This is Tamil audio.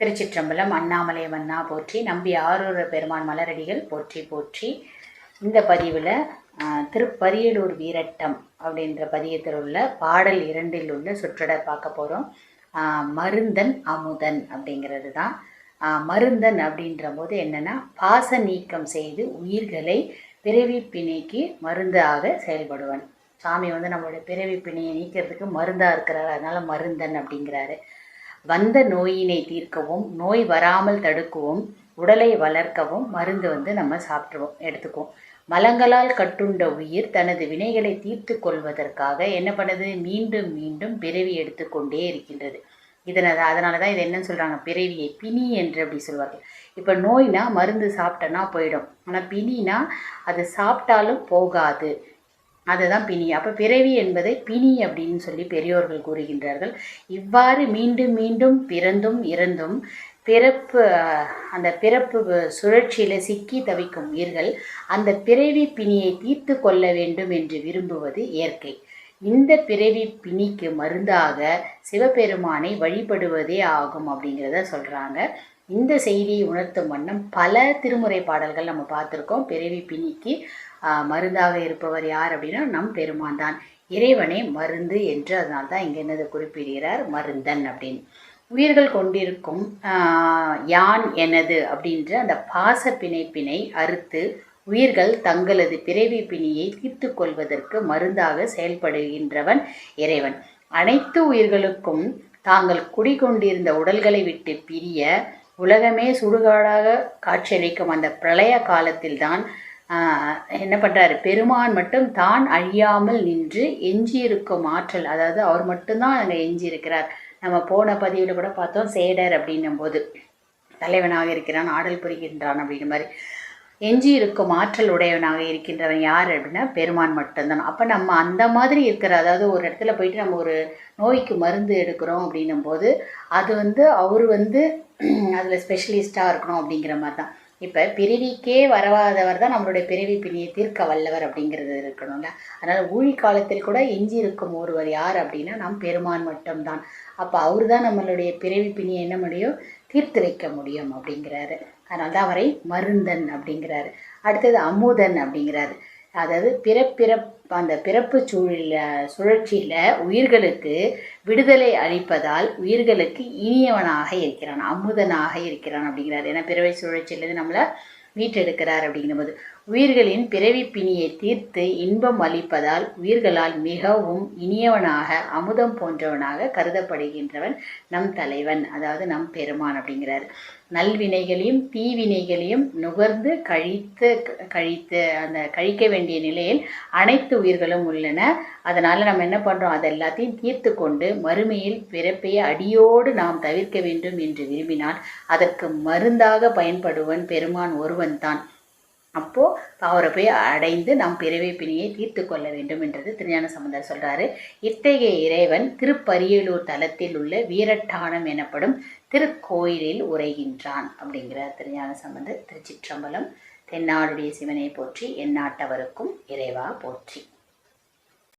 திருச்சிற்றம்பலம் அண்ணாமலை மன்னா போற்றி நம்பி ஆரூர பெருமான் மலரடிகள் போற்றி போற்றி. இந்த பதிவில் திருப்பரியலூர் வீரட்டம் அப்படின்ற பதியத்தில் உள்ள பாடல் இரண்டில் உள்ள சொற்றொடர் பார்க்க போகிறோம் மருந்தன் அமுதன் அப்படிங்கிறது தான். மருந்தன் அப்படின்ற போது என்னென்னா பாச நீக்கம் செய்து உயிர்களை பிறவி பிணைக்கு மருந்தாக செயல்படுவன். சாமி வந்து நம்மளுடைய பிறவி பிணையை நீக்கிறதுக்கு மருந்தாக இருக்கிறாரு. அதனால் மருந்தன் அப்படிங்கிறாரு. வந்த நோயினை தீர்க்கவும் நோய் வராமல் தடுக்கவும் உடலை வளர்க்கவும் மருந்து வந்து நம்ம சாப்பிட்ருவோம் எடுத்துக்குவோம். மலங்களால் கட்டுண்ட உயிர் தனது வினைகளை தீர்த்து கொள்வதற்காக என்ன பண்ணுது? மீண்டும் மீண்டும் பிறவி எடுத்துக்கொண்டே இருக்கின்றது. இதனால் அதனால தான் இது என்னன்னு சொல்கிறாங்க பிறவியை பிணி என்று அப்படி சொல்வார்கள். இப்போ நோய்னா மருந்து சாப்பிட்டோன்னா போயிடும். ஆனால் பிணினா அது சாப்பிட்டாலும் போகாது. அதுதான் பிணி. அப்போ பிறவி என்பதை பிணி அப்படின்னு சொல்லி பெரியோர்கள் கூறுகின்றார்கள். இவ்வாறு மீண்டும் மீண்டும் பிறந்தும் இறந்தும் பிறப்பு அந்த பிறப்பு சுழற்சியில் சிக்கி தவிக்கும் உயிர்கள் அந்த பிறவி பிணியை தீர்த்து கொள்ள வேண்டும் என்று விரும்புவது இயற்கை. இந்த பிறவி பிணிக்கு மருந்தாக சிவபெருமானை வழிபடுவதே ஆகும் அப்படிங்கிறத சொல்கிறாங்க இந்த செய்தியை உணர்த்தும் வண்ணம் பல திருமுறை பாடல்கள் நம்ம பார்த்துருக்கோம். பிறவி பிணிக்கு மருந்தாக இருப்பவர் யார் அப்படின்னா நம் பெருமான் தான். இறைவனே மருந்து என்று அதனால தான் இங்கே என்னது குறிப்பிடுகிறார் மருந்தன் அப்படின்னு. உயிர்கள் கொண்டிருக்கும் யான் எனது அப்படின்ற அந்த பாச பிணைப்பினை அறுத்து உயிர்கள் தங்களது பிறவி பிணியை தீர்த்து கொள்வதற்கு மருந்தாக செயல்படுகின்றவன் இறைவன். அனைத்து உயிர்களுக்கும் தாங்கள் குடிகொண்டிருந்த உடல்களை விட்டு பிரிய உலகமே சுடுகாடாக காட்சியளிக்கும் அந்த பிரளய காலத்தில்தான் என்ன பண்ணுறாரு பெருமான் மட்டும் தான் அழியாமல் நின்று எஞ்சியிருக்கும் ஆற்றல். அதாவது அவர் மட்டும்தான் அங்கே எஞ்சியிருக்கிறார். நம்ம போன பதிவில் கூட பார்த்தோம் சேடர் அப்படின்னும் போது தலைவனாக இருக்கிறான் ஆடல் புரிகின்றான் அப்படின்ற மாதிரி. எஞ்சி இருக்கும் ஆற்றல் உடையவனாக இருக்கின்றவன் யார் அப்படின்னா பெருமான் மட்டும்தான். அப்போ நம்ம அந்த மாதிரி இருக்கிற அதாவது ஒரு இடத்துல போயிட்டு நம்ம ஒரு நோய்க்கு மருந்து எடுக்கிறோம் அப்படின்னும் போது அது வந்து அவர் வந்து அதில் ஸ்பெஷலிஸ்ட்டாக இருக்கணும் அப்படிங்கிற மாதிரி தான் இப்போ பிறவிக்கே வரவாதவர் தான் நம்மளுடைய பிறவி பிணியை தீர்க்க வல்லவர் அப்படிங்கிறது இருக்கணும்ல. அதனால் ஊழி காலத்தில் கூட எஞ்சி இருக்கும் ஒருவர் யார் அப்படின்னா நம் பெருமான் மட்டும்தான். அப்போ அவர் தான் நம்மளுடைய பிறவி பிணியை என்ன முடியும்? தீர்த்து வைக்க முடியும் அப்படிங்கிறாரு. அதனால தான் அவரை மருந்தன் அப்படிங்கிறாரு. அடுத்தது அமுதன் அப்படிங்கிறாரு. அதாவது பிறப்பிறப் அந்த பிறப்பு சூழல சுழற்சியில் உயிர்களுக்கு விடுதலை அளிப்பதால் உயிர்களுக்கு இனியவனாக இருக்கிறான் அமுதனாக இருக்கிறான் அப்படிங்கிறார். ஏன்னா பிறவை சுழற்சியிலேருந்து நம்மளை மீட்டெடுக்கிறார் அப்படிங்கும்போது. உயிர்களின் பிறவி பிணியை தீர்த்து இன்பம் அளிப்பதால் உயிர்களால் மிகவும் இனியவனாக அமுதம் போன்றவனாக கருதப்படுகின்றவன் நம் தலைவன் அதாவது நம் பெருமான் அப்படிங்கிறார். நல்வினைகளையும் தீவினைகளையும் நுகர்ந்து கழித்து கழித்து அந்த கழிக்க வேண்டிய நிலையில் அனைத்து உயிர்களும் உள்ளன. அதனால் நம்ம என்ன பண்ணுறோம் அது எல்லாத்தையும் தீர்த்து கொண்டு மறுமையில் பிறப்பை அடியோடு நாம் தவிர்க்க வேண்டும் என்று விரும்பினால் அதற்கு மருந்தாக பயன்படுவன் பெருமான் ஒருவன் தான் அப்போ அவரை போய் அடைந்து நாம் பிறவி பிணியை தீர்த்து கொள்ள வேண்டும் என்றது திருஞான சம்பந்தர் சொல்றாரு. இத்தகைய இறைவன் திருப்பரியலூர் தலத்தில் உள்ள வீரட்டானம் எனப்படும் திருக்கோயிலில் உரைகின்றான் அப்படிங்கிறார் திருஞான சம்பந்தர். திருச்சிற்றம்பலம் தென்னாடுடைய சிவனை போற்றி எந்நாட்டவருக்கும் இறைவா போற்றி.